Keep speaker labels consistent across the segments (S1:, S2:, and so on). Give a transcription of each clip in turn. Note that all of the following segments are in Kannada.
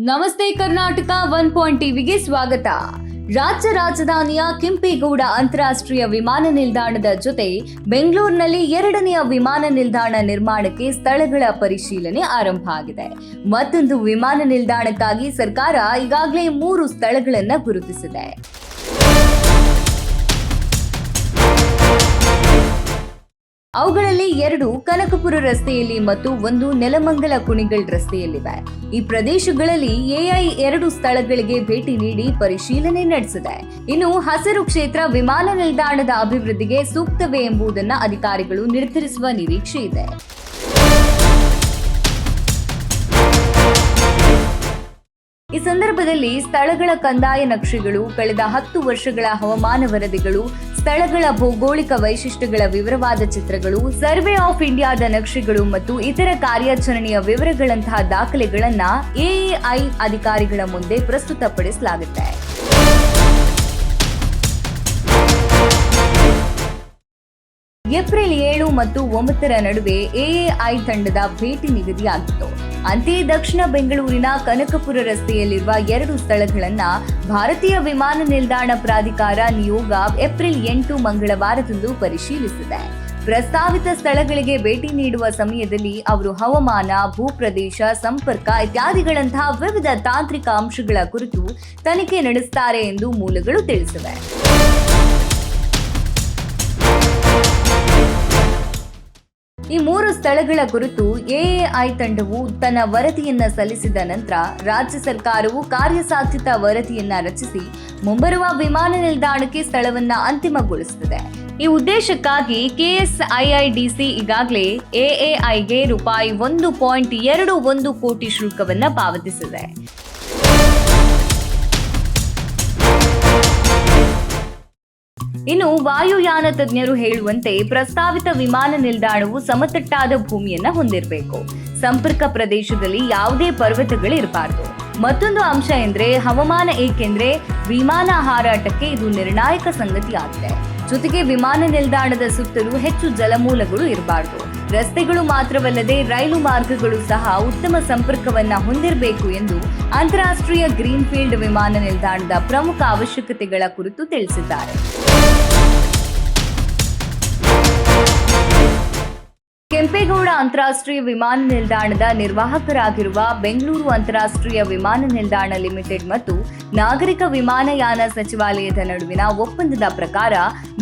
S1: ನಮಸ್ತೆ ಕರ್ನಾಟಕ ಒನ್ ಪಾಯಿಂಟ್ ಟಿವಿಗೆ ಸ್ವಾಗತ. ರಾಜ್ಯ ರಾಜಧಾನಿಯ ಕೆಂಪೇಗೌಡ ಅಂತಾರಾಷ್ಟ್ರೀಯ ವಿಮಾನ ನಿಲ್ದಾಣದ ಜೊತೆ ಬೆಂಗಳೂರಿನಲ್ಲಿ ಎರಡನೆಯ ವಿಮಾನ ನಿಲ್ದಾಣ ನಿರ್ಮಾಣಕ್ಕೆ ಸ್ಥಳಗಳ ಪರಿಶೀಲನೆ ಆರಂಭ ಆಗಿದೆ. ಮತ್ತೊಂದು ವಿಮಾನ ನಿಲ್ದಾಣಕ್ಕಾಗಿ ಸರ್ಕಾರ ಈಗಾಗಲೇ ಮೂರು ಸ್ಥಳಗಳನ್ನು ಗುರುತಿಸಿದೆ. ಅವುಗಳಲ್ಲಿ ಎರಡು ಕನಕಪುರ ರಸ್ತೆಯಲ್ಲಿ ಮತ್ತು ಒಂದು ನೆಲಮಂಗಲ ಕುಣಿಗಲ್ ರಸ್ತೆಯಲ್ಲಿವೆ. ಈ ಪ್ರದೇಶಗಳಲ್ಲಿ ಎಐ ಎರಡು ಸ್ಥಳಗಳಿಗೆ ಭೇಟಿ ನೀಡಿ ಪರಿಶೀಲನೆ ನಡೆಸಿದೆ. ಇನ್ನು ಹಸಿರು ಕ್ಷೇತ್ರ ವಿಮಾನ ನಿಲ್ದಾಣದ ಅಭಿವೃದ್ಧಿಗೆ ಸೂಕ್ತವೇ ಎಂಬುದನ್ನು ಅಧಿಕಾರಿಗಳು ನಿರ್ಧರಿಸುವ ನಿರೀಕ್ಷೆ ಇದೆ. ಈ ಸಂದರ್ಭದಲ್ಲಿ ಸ್ಥಳಗಳ ಕಂದಾಯ ನಕ್ಷೆಗಳು ಕಳೆದ ಹತ್ತು ವರ್ಷಗಳ ಹವಾಮಾನ ವರದಿಗಳು, ಸ್ಥಳಗಳ ಭೌಗೋಳಿಕ ವೈಶಿಷ್ಟ್ಯಗಳ ವಿವರವಾದ ಚಿತ್ರಗಳು, ಸರ್ವೆ ಆಫ್ ಇಂಡಿಯಾದ ನಕ್ಷೆಗಳು ಮತ್ತು ಇತರ ಕಾರ್ಯಾಚರಣೆಯ ವಿವರಗಳಂತಹ ದಾಖಲೆಗಳನ್ನ ಎಎಐ ಅಧಿಕಾರಿಗಳ ಮುಂದೆ ಪ್ರಸ್ತುತಪಡಿಸಲಾಗುತ್ತೆ. ಏಪ್ರಿಲ್ ಏಳು ಮತ್ತು ಒಂಬತ್ತರ ನಡುವೆ ಎಎಐ ತಂಡದ ಭೇಟಿ ನಿಗದಿಯಾಗಿತ್ತು. ಅಂತೆಯೇ ದಕ್ಷಿಣ ಬೆಂಗಳೂರಿನ ಕನಕಪುರ ರಸ್ತೆಯಲ್ಲಿರುವ ಎರಡು ಸ್ಥಳಗಳನ್ನ ಭಾರತೀಯ ವಿಮಾನ ನಿಲ್ದಾಣ ಪ್ರಾಧಿಕಾರ ನಿಯೋಗ ಏಪ್ರಿಲ್ ಎಂಟು ಮಂಗಳವಾರದಂದು ಪರಿಶೀಲಿಸಿದೆ. ಪ್ರಸ್ತಾವಿತ ಸ್ಥಳಗಳಿಗೆ ಭೇಟಿ ನೀಡುವ ಸಮಯದಲ್ಲಿ ಅವರು ಹವಾಮಾನ, ಭೂಪ್ರದೇಶ, ಸಂಪರ್ಕ ಇತ್ಯಾದಿಗಳಂತಹ ವಿವಿಧ ತಾಂತ್ರಿಕ ಅಂಶಗಳ ಕುರಿತು ತನಿಖೆ ನಡೆಸುತ್ತಾರೆ ಎಂದು ಮೂಲಗಳು ತಿಳಿಸಿವೆ. ಈ ಮೂರು ಸ್ಥಳಗಳ ಕುರಿತು ಎಎಐ ತಂಡವು ತನ್ನ ವರದಿಯನ್ನ ಸಲ್ಲಿಸಿದ ನಂತರ ರಾಜ್ಯ ಸರ್ಕಾರವು ಕಾರ್ಯಸಾಧ್ಯತಾ ವರದಿಯನ್ನ ರಚಿಸಿ ಮುಂಬರುವ ವಿಮಾನ ನಿಲ್ದಾಣಕ್ಕೆ ಸ್ಥಳವನ್ನ ಅಂತಿಮಗೊಳಿಸುತ್ತದೆ. ಈ ಉದ್ದೇಶಕ್ಕಾಗಿ ಕೆಎಸ್ಐಐಡಿಸಿ ಈಗಾಗಲೇ ಎಎಐಗೆ ರೂಪಾಯಿ ಒಂದು ಪಾಯಿಂಟ್ ಎರಡು ಒಂದು ಕೋಟಿ ಶುಲ್ಕವನ್ನ ಪಾವತಿಸಿದೆ. ಇನ್ನು ವಾಯುಯಾನ ತಜ್ಞರು ಹೇಳುವಂತೆ ಪ್ರಸ್ತಾವಿತ ವಿಮಾನ ನಿಲ್ದಾಣವು ಸಮತಟ್ಟಾದ ಭೂಮಿಯನ್ನ ಹೊಂದಿರಬೇಕು. ಸಂಪರ್ಕ ಪ್ರದೇಶದಲ್ಲಿ ಯಾವುದೇ ಪರ್ವತಗಳು ಇರಬಾರ್ದು ಮತ್ತೊಂದು ಅಂಶ ಎಂದ್ರೆ ಹವಾಮಾನ ಏಕೆಂದ್ರೆ ವಿಮಾನ ಹಾರಾಟಕ್ಕೆ ಇದು ನಿರ್ಣಾಯಕ ಸಂಗತಿ ಆಗಿದೆ ಜೊತೆಗೆ ವಿಮಾನ ನಿಲ್ದಾಣದ ಸುತ್ತಲೂ ಹೆಚ್ಚು ಜಲಮೂಲಗಳು ಇರಬಾರ್ದು. ರಸ್ತೆಗಳು ಮಾತ್ರವಲ್ಲದೆ ರೈಲು ಮಾರ್ಗಗಳು ಸಹ ಉತ್ತಮ ಸಂಪರ್ಕವನ್ನ ಹೊಂದಿರಬೇಕು ಎಂದು ಅಂತಾರಾಷ್ಟ್ರೀಯ ಗ್ರೀನ್ಫೀಲ್ಡ್ ವಿಮಾನ ನಿಲ್ದಾಣದ ಪ್ರಮುಖ ಅವಶ್ಯಕತೆಗಳ ಕುರಿತು ತಿಳಿಸಿದ್ದಾರೆ. ಕೆಂಪೇಗೌಡ ಅಂತಾರಾಷ್ಟ್ರೀಯ ವಿಮಾನ ನಿಲ್ದಾಣದ ನಿರ್ವಾಹಕರಾಗಿರುವ ಬೆಂಗಳೂರು ಅಂತಾರಾಷ್ಟ್ರೀಯ ವಿಮಾನ ನಿಲ್ದಾಣ ಲಿಮಿಟೆಡ್ ಮತ್ತು ನಾಗರಿಕ ವಿಮಾನಯಾನ ಸಚಿವಾಲಯದ ನಡುವಿನ ಒಪ್ಪಂದದ ಪ್ರಕಾರ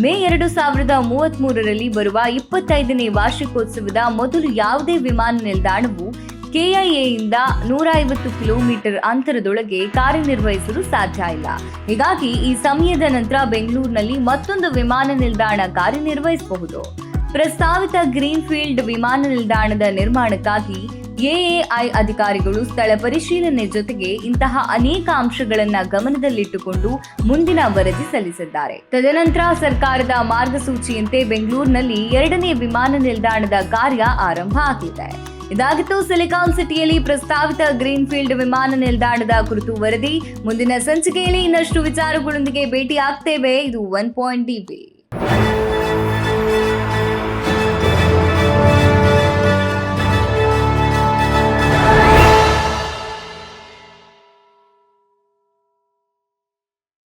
S1: ಮೇ ಎರಡು ಸಾವಿರದ ಮೂವತ್ತ್ ಮೂರರಲ್ಲಿ ಬರುವ ಇಪ್ಪತ್ತೈದನೇ ವಾರ್ಷಿಕೋತ್ಸವದ ಮೊದಲು ಯಾವುದೇ ವಿಮಾನ ನಿಲ್ದಾಣವು ಕೆಐಎಯಿಂದ ನೂರ ಐವತ್ತು ಕಿಲೋಮೀಟರ್ ಅಂತರದೊಳಗೆ ಕಾರ್ಯನಿರ್ವಹಿಸಲು ಸಾಧ್ಯ ಇಲ್ಲ. ಹೀಗಾಗಿ ಈ ಸಮಯದ ನಂತರ ಬೆಂಗಳೂರಿನಲ್ಲಿ ಮತ್ತೊಂದು ವಿಮಾನ ನಿಲ್ದಾಣ ಕಾರ್ಯನಿರ್ವಹಿಸಬಹುದು. ಪ್ರಸ್ತಾವಿತ ಗ್ರೀನ್ಫೀಲ್ಡ್ ವಿಮಾನ ನಿಲ್ದಾಣದ ನಿರ್ಮಾಣಕ್ಕಾಗಿ ಎಎಐ ಅಧಿಕಾರಿಗಳು ಸ್ಥಳ ಪರಿಶೀಲನೆ ಜೊತೆಗೆ ಇಂತಹ ಅನೇಕ ಅಂಶಗಳನ್ನು ಗಮನದಲ್ಲಿಟ್ಟುಕೊಂಡು ಮುಂದಿನ ವರದಿ ಸಲ್ಲಿಸಿದ್ದಾರೆ. ತದನಂತರ ಸರ್ಕಾರದ ಮಾರ್ಗಸೂಚಿಯಂತೆ ಬೆಂಗಳೂರಿನಲ್ಲಿ ಎರಡನೇ ವಿಮಾನ ನಿಲ್ದಾಣದ ಕಾರ್ಯ ಆರಂಭ ಆಗಿದೆ. ಇದಾಗಿತ್ತು ಸಿಲಿಕಾನ್ ಸಿಟಿಯಲ್ಲಿ ಪ್ರಸ್ತಾವಿತ ಗ್ರೀನ್ಫೀಲ್ಡ್ ವಿಮಾನ ನಿಲ್ದಾಣದ ಕುರಿತು ವರದಿ. ಮುಂದಿನ ಸಂಚಿಕೆಯಲ್ಲಿ ಇನ್ನಷ್ಟು ವಿಚಾರಗಳೊಂದಿಗೆ ಭೇಟಿ ಆಗ್ತೇವೆ ಇದು ಒನ್ ಪಾಯಿಂಟ್ ಡಿಬಿ